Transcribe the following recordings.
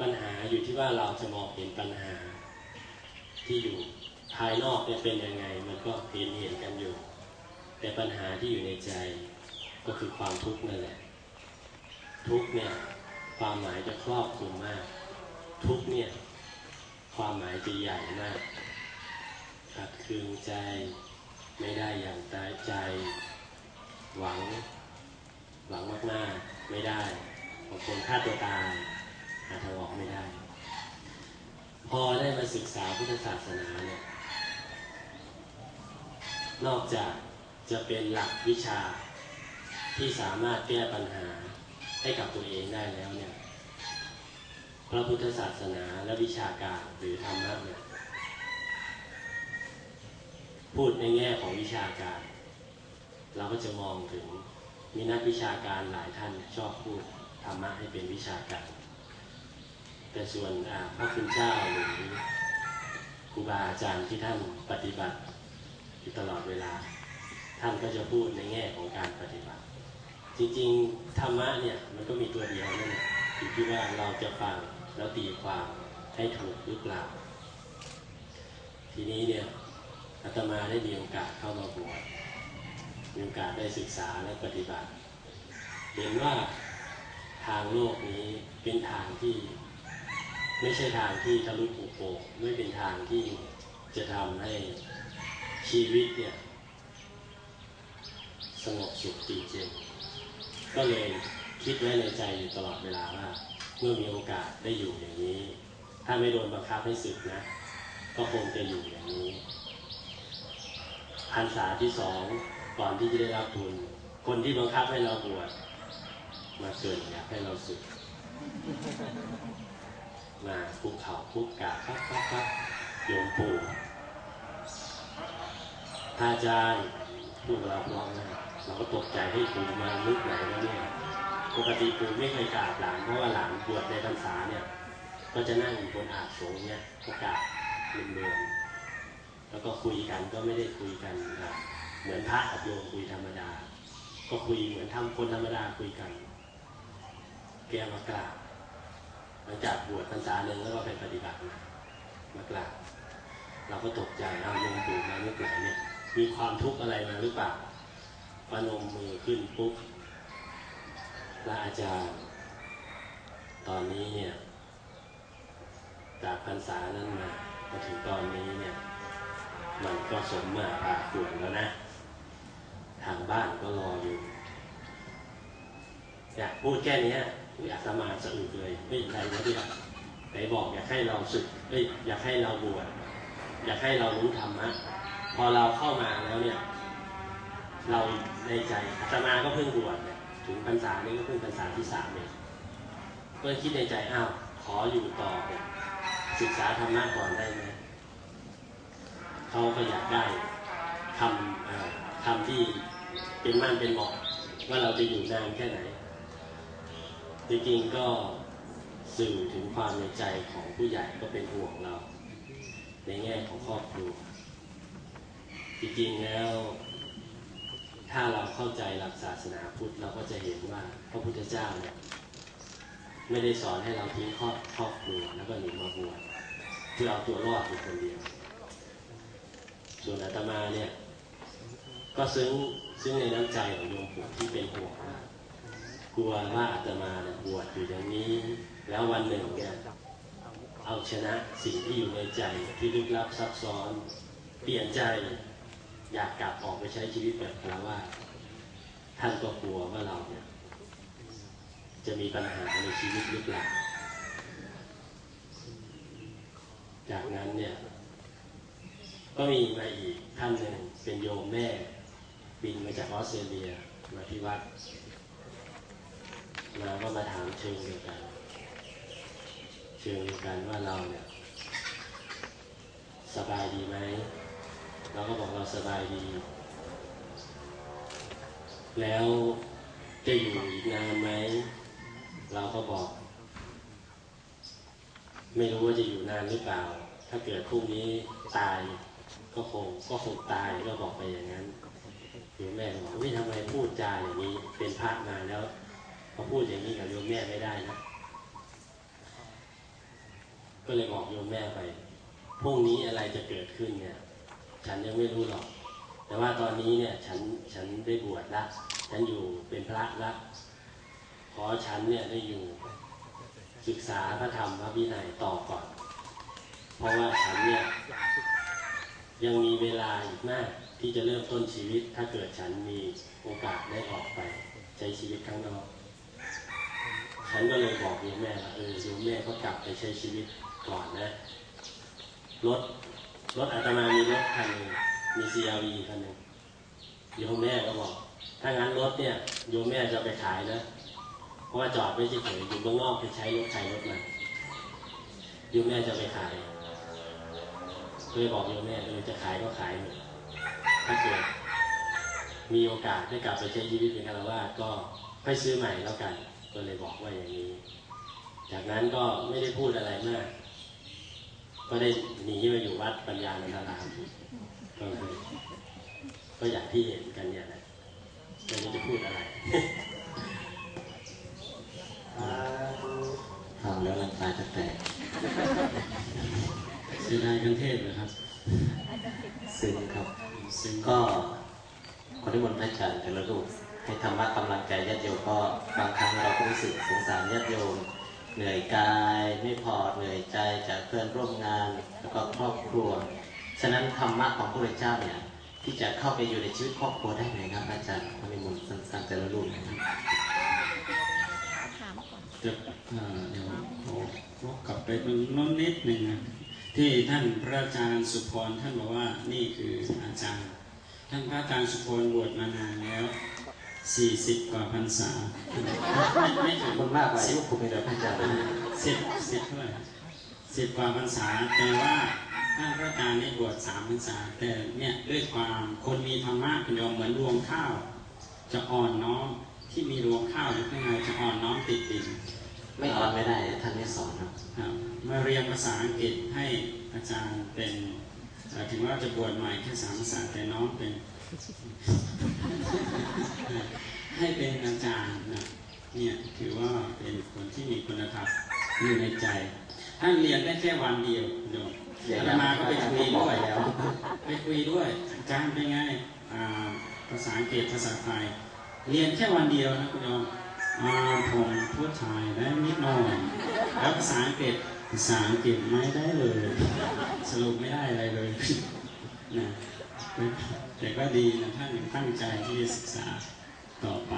ปัญหาอยู่ที่ว่าเราจะมองเห็นปัญหา ที่อยู่ภายนอกเนี่ยเป็นยังไง มันก็เห็นเห็นกันอยู่ แต่ปัญหาที่อยู่ในใจก็คือความทุกข์นั่นแหละ ทุกข์เนี่ยความหมายจะครอบคลุมมาก ทุกข์เนี่ยความหมายจะใหญ่มากขัดคืองใจไม่ได้อย่างตายใจ หวัง หวังมากๆไม่ได้บางคนฆ่าตัวตาย หาทางออกไม่ได้ พอได้มาศึกษาพุทธศาสนาเนี่ยนอกจากจะเป็นหลักวิชาที่สามารถแก้ปัญหาให้กับตัวเองได้แล้วเนี่ยพระพุทธศาสนาและวิชาการหรือธรรมะเนี่ยพูดในแง่ของวิชาการ เราก็จะมองถึงมีนักวิชาการหลายท่านชอบพูดธรรมะให้เป็นวิชาการ แต่ส่วนพระคุณเจ้าหรือครูบาอาจารย์ที่ท่านปฏิบัติอยู่ตลอดเวลา ท่านก็จะพูดในแง่ของการปฏิบัติ จริงๆธรรมะเนี่ยมันก็มีตัวเดียวนั่นแหละอยู่ที่ว่าเราจะฟังแล้วตีความให้ถูกหรือเปล่า ทีนี้เนี่ยอาตมาได้มีโอกาสเข้ามาบวชมีโอกาสได้ศึกษาและปฏิบัติ เห็นว่าทางโลกนี้เป็นทางที่ ไม่ใช่ทางที่ทะลุปุโปงไม่เป็นทางที่จะทำให้ชีวิตเนี่ยสงบสุขจริงๆ ก็เลยคิดไว้ในใจอยู่ตลอดเวลาว่า เมื่อมีโอกาสได้อยู่อย่างนี้ ถ้าไม่โดนบังคับให้สึกนะ ก็คงจะอยู่อย่างนี้พรรษาที่สองก่อนที่จะได้รับทุน คนที่บังคับให้เราบวชมาเกิดอยากให้เราสึก มาคุกเข่าคุกกาครับครับครับโยมปู่พระอาจารย์พูดกับเราพร้อมนะเราก็ตกใจให้ปู่มาลุกไหนแล้วเนี่ยปกติปู่ไม่เคยกราบหลานเพราะว่าหลานบวชในพรรษาเนี่ยก็จะนั่งอยู่บนอาสงเนี่ยก็กราบเดิมๆแล้วก็คุยกันก็ไม่ได้คุยกันเหมือนพระกับโยมคุยธรรมดา ก็คุยเหมือนทำคนธรรมดาคุยกัน แกมากราบ หลังจากบวชพรรษาหนึ่งแล้วก็ไปปฏิบัติมากราบเราก็ตกใจเอาโยมปู่มาเมื่อไหร่เนี่ย มีความทุกข์อะไรมาหรือเปล่าปนมมือขึ้นปุ๊บพระอาจารย์ ตอนนี้เนี่ย จากพรรษานั้นมามาถึงตอนนี้เนี่ย มันก็สมมาพาควรแล้วนะ ทางบ้านก็รออยู่ อยากพูดแค่นี้ อยากสมาสะอึกเลยไม่ใครนะที่ไหนบอกอยากให้เราสึกเอ้ยอยากให้เราบวชอยากให้เรารู้ธรรมะพอเราเข้ามาแล้วเนี่ย เราในใจอาตมาก็เพิ่งบวชถึงพรรษานี้ก็เพิ่งพรรษาที่สามเองก็คิดในใจอ้าวขออยู่ต่อเนี่ยศึกษาธรรมะก่อนได้ไหมเขาก็อยากได้คำคำที่เป็นมั่นเป็นเหมาะว่าเราจะอยู่นานแค่ไหน จริงๆก็สื่อถึงความในใจของผู้ใหญ่ก็เป็นห่วงเรา ในแง่ของครอบครัว จริงๆแล้ว ถ้าเราเข้าใจหลักศาสนาพุทธเราก็จะเห็นว่าพระพุทธเจ้าเนี่ยไม่ได้สอนให้เราทิ้งครอบครอบครัวแล้วก็หนีมาบวชเพื่อเอาตัวรอดเป็นคนเดียว ส่วนอาตมาเนี่ยก็ซึ้งซึ้งในน้ำใจของโยมปู่ที่เป็นห่วงว่าก กลัวว่าอาตมาเนี่ยบวชอยู่อย่างนี้ แล้ววันหนึ่งเนี่ยเอาชนะสิ่งที่อยู่ในใจที่ลึกลับซับซ้อน เปลี่ยนใจอยากกลับออกไปใช้ชีวิตแบบคารวะท่านก็กลัวว่าเราเนี่ยจะมีปัญหาในชีวิตหรือเปล่า จากนั้นเนี่ย ก็มีมาอีกท่านหนึ่งเป็นโยมแม่ บินมาจากออสเตรเลียมาที่วัด มาก็มาถามเชิงเดียวกัน เชิงเดียวกันว่าเราเนี่ยสบายดีไหมเราก็บอกเราสบายดี แล้วจะอยู่อีกนานไหมเราก็บอก ไม่รู้ว่าจะอยู่นานหรือเปล่า ถ้าเกิดพรุ่งนี้ตายก็คงก็คงตายก็บอกไปอย่างนั้นโยมแม่บอกว่าทำไมพูดจาอย่างนี้เป็นพระมาแล้ว พอพูดอย่างนี้กับโยมแม่ไม่ได้นะ ก็เลยบอกโยมแม่ไปพรุ่งนี้อะไรจะเกิดขึ้นเนี่ย ฉันยังไม่รู้หรอก แต่ว่าตอนนี้เนี่ย ฉันฉันได้บวชละฉันอยู่เป็นพระละขอฉันเนี่ยได้อยู่ศึกษาพระธรรมพระวินัยต่อก่อน เพราะว่าฉันเนี่ยยังมีเวลาอีกมากที่จะเริ่มต้นชีวิต ถ้าเกิดฉันมีโอกาสได้ออกไป ใช้ชีวิตข้างนอก ฉันก็เลยบอกโยมแม่ว่าเออโยมแม่ก็กลับไปใช้ชีวิตก่อนนะ รถรถอาตมามีรถคันหนึ่งมี CRV คันหนึ่งโยมแม่ก็บอกถ้างั้นรถเนี่ยโยมแม่จะไปขายนะ เพราะว่าจอดไม่เฉยๆอยู่เมืองนอกไปใช้รถใครรถมันโยมแม่จะไปขายเลยบอกโยมแม่เออจะขายก็ขายเถอะถ้าเกิดมีโอกาสได้กลับไปใช้ชีวิตเป็นคารวะก็ค่อยซื้อใหม่แล้วกัน ก็เลยบอกว่าอย่างนี้ จากนั้นก็ไม่ได้พูดอะไรมาก ก็ได้หนีมาอยู่วัดปัญญานันทารามก็คือก็อย่างที่เห็นกันเนี่ยแหละไม่รู้จะพูดอะไรฟังแล้วน้ำตาจะแตกเสียดายกันเทศเลยครับ ซึ้งครับ ซึ่งก็คนที่มนต์พระอาจารย์แต่ละรูป ให้ธรรมะกำลังใจญาติโยมก็บางครั้งเราก็รู้สึกสงสารญาติโยมเหนื่อยกายไม่พอเหนื่อยใจจากเพื่อนร่วมงานแล้วก็ครอบครัว ฉะนั้นธรรมะของพระพุทธเจ้าเนี่ยที่จะเข้าไปอยู่ในชีวิตครอบครัวได้ไหมครับอาจารย์คนที่มนสั้นๆแต่ละรูปนะครับจะเดี๋ยวขอวกกลับไปตรงน้นนิดหนึ่งนะที่ท่านพระอาจารย์สุพรท่านบอกว่านี่คืออาจารย์ ท่านพระอาจารย์สุพรบวชมานานแล้ว สี่สิบกว่าพรรษา ไม่ไม่ถึของบคุณมากกว่าอายุผมเป็นพระอาจารย์เลยสิบสิบเท่าไหร่สิบกว่าพรรษา แต่ว่าท่านพระอาจารย์นี่บวชสามพรรษา แต่เนี่ยด้วยความคนมีธรรมะคุณโยมเหมือนรวงข้าว จะอ่อนน้อมที่มีรวงข้าวอยู่ข้างในจะอ่อนน้อมติดดินไม่อ่อนไม่ได้ท่านไม่สอนครับครับมาเรียนภาษาอังกฤษให้อาจารย์เป็นเอ่อถึงว่าจะบวชใหม่แค่สามภาษาแต่น้องเป็น ให้เป็นอาจารย์นะเนี่ยถือว่าเป็นคนที่มีคุณธรรมอยู่ในใจ ท่านเรียนได้แค่วันเดียวโยมอาตมาก็ไปคุยด้วยแล้วไปคุยด้วยอาจารย์เป็นไงอ่าภาษาอังกฤษภาษาไทยเรียนแค่วันเดียวนะคุณโยมอ่าผมพูดไทยได้นิดหน่อยแล้วภาษาอังกฤษภาษาอังกฤษไม่ได้เลย สรุปไม่ได้อะไรเลยนะ แต่ก็ดีนะท่านยังตั้งใจที่จะศึกษาต่อไป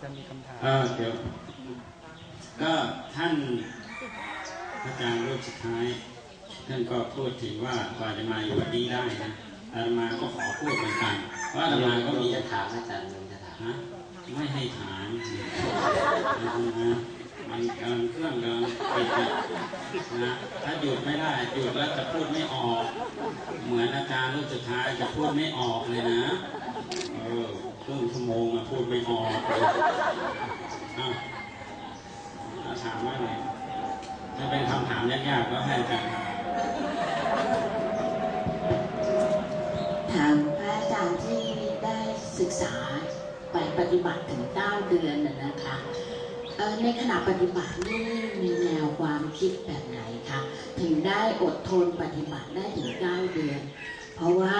จะมีคำถามเออเดี๋ยวก็ท่านอาจารย์รูปสุดท้าย ท่านก็พูดถึงว่ากว่าจะมาอยู่วันนี้ได้นะอาตมาก็ขอพูดเหมือนกันว่าอาตมาก็มีจะถามอาจารย์ยมจะถามฮะไม่ให้ถามนะ มันกำลังเครื่องกำลังปิดอะนะถ้าหยุดไม่ได้หยุดแล้วจะพูดไม่ออก เหมือนอาจารย์รูปสุดท้ายจะพูดไม่ออกเลยนะเออครึ่งชั่วโมงอะพูดไม่ออกอ้าถาถามว่าไงถ้าเป็นคำถามยากๆก็ให้อาจารย์ถามพระอาจารย์ที่ได้ศึกษาไปปฏิบัติถึง9เดือนน่ะนะคะ ในขณะปฏิบัตินี่มีแนวความคิดแบบไหนคะถึงได้อดทนปฏิบัติได้ถึง9เดือน เพราะว่า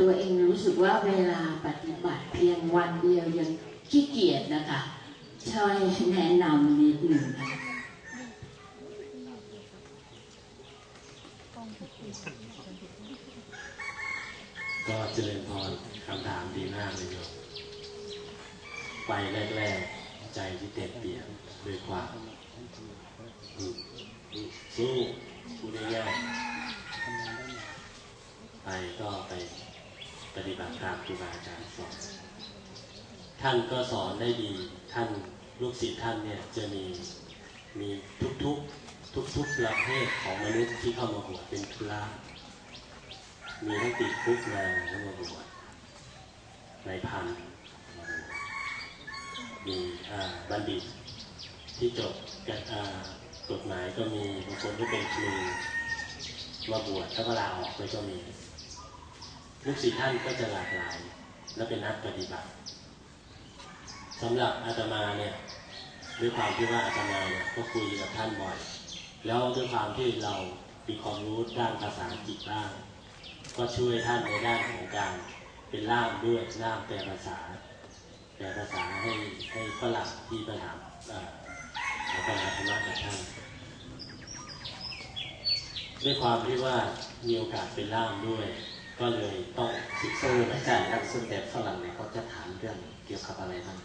ตัวเองรู้สึกว่าเวลาปฏิบัติเพียงวันเดียวยังขี้เกียจนะคะช่วยแนะนำนิดหนึ่งค่ะก็เจริญพรคำถามดีมากเลยโยมไปแรกๆ ใจที่เต็มเปี่ยมด้วยความอืมอืมสู้พูดง่ายๆไปก็ไปปฏิบัติตามครูบาอาจารย์สอนท่านก็สอนได้ดีท่านลูกศิษย์ท่านเนี่ยจะมีมีทุกๆทุกๆประเภทของมนุษย์ที่เข้ามาบวชเป็นธุระมีทั้งติดคุกมาแล้วมาบวชในพัน มีบัณฑิต ที่จบกันอ่ากฎหมายก็มีบางคนที่เป็นครูมาบวชแล้วก็ลาออกไปก็มีลูกศิษย์ท่านก็จะหลากหลาย และเป็นนักปฏิบัติสำหรับอาตมาเนี่ยด้วยความที่ว่าอาตมาเนี่ยก็คุยกับท่านบ่อย แล้วด้วยความที่เรามีความรู้ด้านภาษาอังกฤษบ้าง ก็ช่วยท่านในด้านของการเป็นล่ามด้วยล่ามแปลภาษา แปลภาษาให้ให้ฝรั่งที่มาถามเอ่อมาปัญหาธรรมะกับท่านด้วยความที่ว่ามีโอกาสเป็นล่ามด้วย ก็เลยต้องศึกซึ่ษาอาจารย์ครับส่วนใหญ่ฝรั่งเนี่ยเขาจะถามเรื่องเกี่ยวกับอะไรบ้าง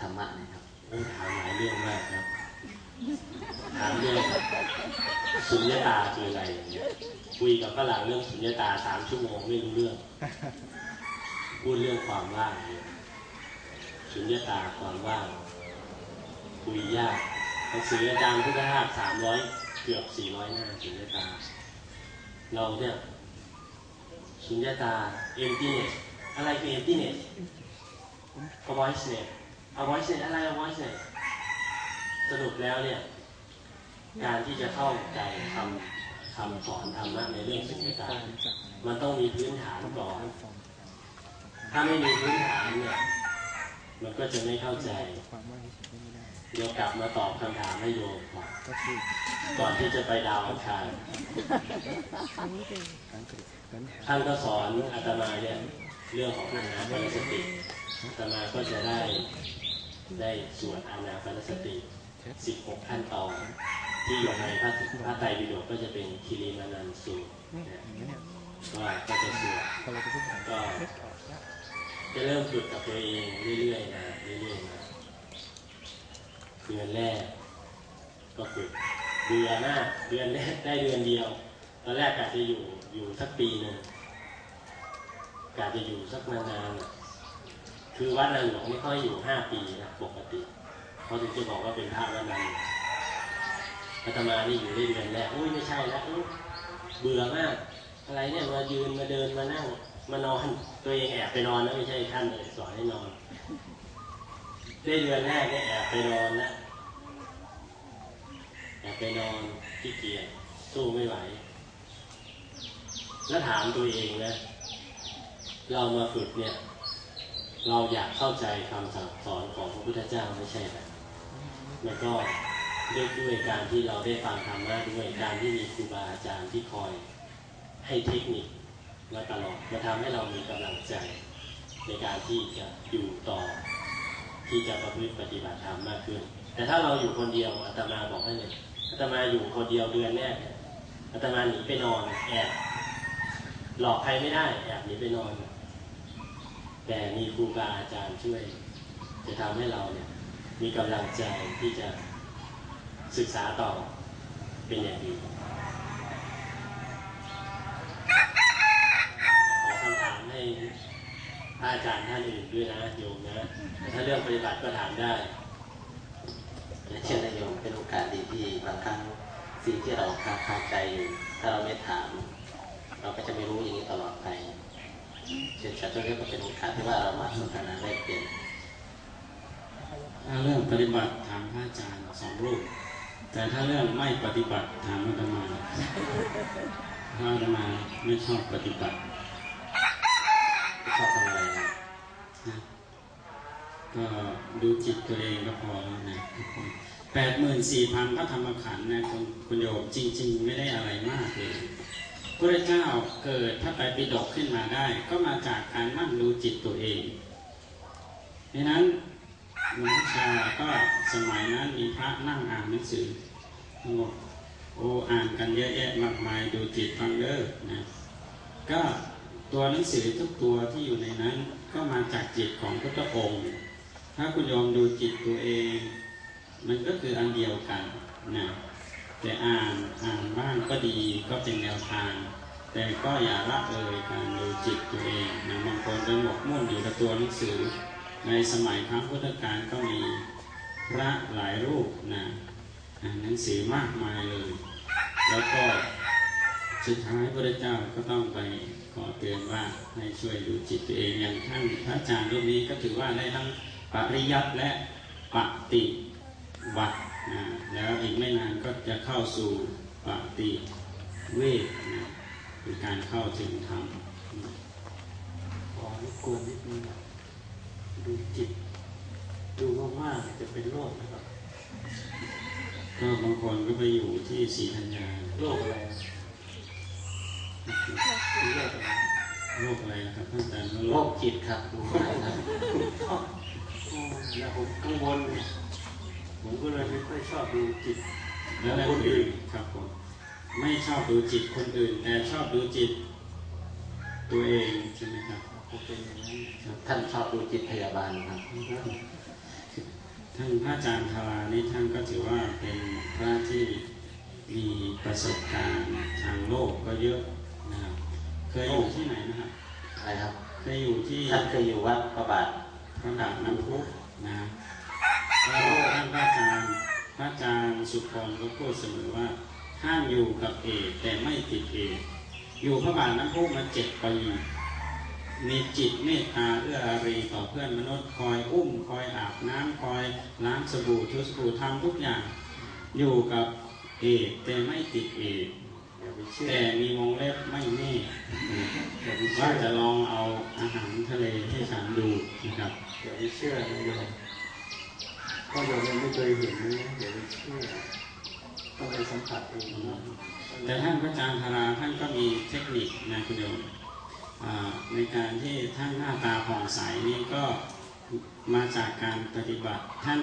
ธรรมะนะครับโอ้ถามหลายเรื่องมากครับถามเรื่องสุญญตาคืออะไรอย่างเงี้ยคุยกับฝรั่งเรื่องสุญญตาสามชั่วโมงไม่รู้เรื่อง พูดเรื่องความว่างเนี่ย สุญญตาความว่างคุยยากหนังสืออาจารย์พุทธทาสสามร้อยเกือบสี่ร้อยหน้าสุญญตา เราเนี่ยสุญญตา emptiness อะไรคือ emptiness voiceness voiceness อะไร voiceness สรุปแล้วเนี่ยการที่จะเข้าใจคำคำสอนธรรมะในเรื่องสุญญตา มันต้องมีพื้นฐานก่อน ถ้าไม่มีพื้นฐานเนี่ย มันก็จะไม่เข้าใจความว่าเฉยๆไม่ได้เดี๋ยวกลับมาตอบคำถามให้โยมก่อนก็คือก่อนที่จะไปดาวอังคารการเกิดการหาท่านก็สอนอาตมาเนี่ยเรื่องของอานาปานสติอาตมาก็จะได้ได้สวดอานาปานสติ 16 ขั้นตอนที่อยู่ในพระพระไตรปิฎกก็จะเป็นคิริมานันสูตรเนี่ยเนี่ยอย่างนี้เนี่ยก็ก็จะสวดพอเราจะพูดถึงก็นึกออกว่า จะเริ่มฝึกกับตัวเองเรื่อยๆนะเรื่อยๆนะเดือนแรกก็ฝึกเดือนหน้าเดือนแรกได้เดือนเดียวตอนแรกกะจะอยู่อยู่สักปีหนึ่งกะจะอยู่สักนานๆคือวัดนันหลวงไม่ค่อยอยู่ห้าปีนะปกติเขาถึงจะบอกว่าเป็นพระวัดนันอาตมานี่อยู่ได้เดือนแรกอุ้ยไม่ใช่แล้วเบื่อมาก อะไรเนี่ยมายืนมาเดินมานั่ง มานอนตัวเองแอบไปนอนนะไม่ใช่ท่านเลยสอนให้นอนได้เดือนแรกเนี่ยแอบไปนอนนะแอบไปนอนขี้เกียจสู้ไม่ไหว แล้วถามตัวเองนะเรามาฝึกเนี่ย เราอยากเข้าใจคำสั่งสอนของพระพุทธเจ้าไม่ใช่ไหมแล้วก็ด้วยด้วยการที่เราได้ฟังธรรมะด้วยการที่มีครูบาอาจารย์ที่คอยให้เทคนิค มาตลอดมาทำให้เรามีกำลังใจในการที่จะอยู่ต่อ ที่จะประพฤติปฏิบัติธรรมมากขึ้น แต่ถ้าเราอยู่คนเดียวอาตมาบอกให้เลยอาตมาอยู่คนเดียวเดือนแรกอาตมาหนีไปนอนแอบหลอกใครไม่ได้แอบหนีไปนอน แต่มีครูบาอาจารย์ช่วย จะทำให้เราเนี่ย มีกำลังใจที่จะศึกษาต่อเป็นอย่างดี พระอาจารย์ท่านอื่นด้วยนะโยมนะแต่ถ้าเรื่องปฏิบัติก็ถามได้และเช่นนายโยมเป็นโอกาสดีที่บางครั้งสิ่งที่เราคาคาใจอยู่ถ้าเราไม่ถาม เราก็จะไม่รู้อย่างนี้ตลอดไปเช่นแต่ตรงนี้ก็เป็นโอกาสที่ว่าเรามาสนทนาแลกเปลี่ยนถ้าเรื่องปฏิบัติถามพระอาจารย์สองรูปแต่ถ้าเรื่องไม่ปฏิบัติถามอาตมาพระอาตมาไม่ชอบปฏิบัติ ชอบทำอะไรนะนะก็ดูจิตตัวเองก็พอแล้วนะแปดหมื่นสี่พันพระธรรมขันธ์นะคุณคุณโยมจริง ๆ ไม่ได้อะไรมากเลยพระเจ้าเกิดพระไตรปิฎกขึ้นมาได้ ก็มาจากการนั่งดูจิตตัวเองดังนั้นหลวงพ่อชาก็สมัยนั้นมีพระนั่งอ่านหนังสือบอกโอ้อ่านกันเยอะแยะมากมายดูจิตฟังเด้อนะก็ ตัวหนังสือทุกตัวที่อยู่ในนั้นก็มาจากจิตของพระองค์ ถ้าคุณโยมดูจิตตัวเอง มันก็คืออันเดียวกันนะแต่อ่านอ่านบ้างก็ดีก็เป็นแนวทาง แต่ก็อย่าละเลยการดูจิตตัวเองนะบางคนไปหมกมุ่นอยู่กับตัวหนังสือ ในสมัยครั้งพุทธกาลก็มีพระหลายรูปนะหนังสือมากมายเลย แล้วก็ สุดท้ายพระเจ้าก็ต้องไปขอเตือนว่าให้ช่วยดูจิตตัวเองอย่างท่านพระอาจารย์รูปนี้ก็ถือว่าได้ทั้งปริยัติและปฏิวัตินะแล้วอีกไม่นานก็จะเข้าสู่ปฏิเวทนะคือการเข้าถึงธรรมขอรบกวนนิดนึงดูจิต ดูมากๆจะเป็นโรคนะครับก็บางคนก็ไปอยู่ที่ศรีธัญญาโรคอะไรเป็น โรคอะไรโรคอะไรนะครับท่านอาจารย์โรคจิตครับดูมากครับอ๋อแล้วผมกังวลเนี่ยผมก็เลยไม่ค่อยชอบดูจิตแล้วอะไรคนอื่นครับผมไม่ชอบดูจิตคนอื่น แต่ชอบดูจิต ตัวเองใช่ไหมครับผมเป็นอย่างนั้นท่านชอบดูจิตพยาบาลครับท่านพระอาจารย์ธารานี่ท่านก็ถือว่าเป็นพระที่มีประสบการณ์ทางโลกก็เยอะนะครับ เคยอยู่ที่ไหนนะครับอะไรครับ เคยอยู่ที่ท่านเคยอยู่วัดพระบาทพระบาทน้ำพุนะก็ท่านพระอาจารย์พระอาจารย์สุพรก็พูดเสมอว่าท่านอยู่กับเอกแต่ไม่ติดเอกอยู่พระบาทน้ำพุมาเจ็ดปีมีจิตเมตตาเอื้ออารีต่อเพื่อนมนุษย์คอยอุ้มคอยอาบน้ำคอยล้างสบู่ทุสบู่ทำทุกอย่าง อยู่กับเอกแต่ไม่ติดเอกอย่าไปเชื่อ แต่มีวงเล็บไม่แน่อย่าไปว่าเชื่อจะลองเอาอาหารทะเลให้ฉันดูนะครับอย่าไปเชื่อนะโยมเพราะโยมยังไม่เคยเห็นนะอย่าไปเชื่อต้องไปสัมผัสเองนะแต่ท่านพระอาจารย์ธาราท่านก็มีเทคนิคนะคุณโยมอ่าในการที่ท่านหน้าตาผ่องใสนี่ก็มาจากการปฏิบัติท่าน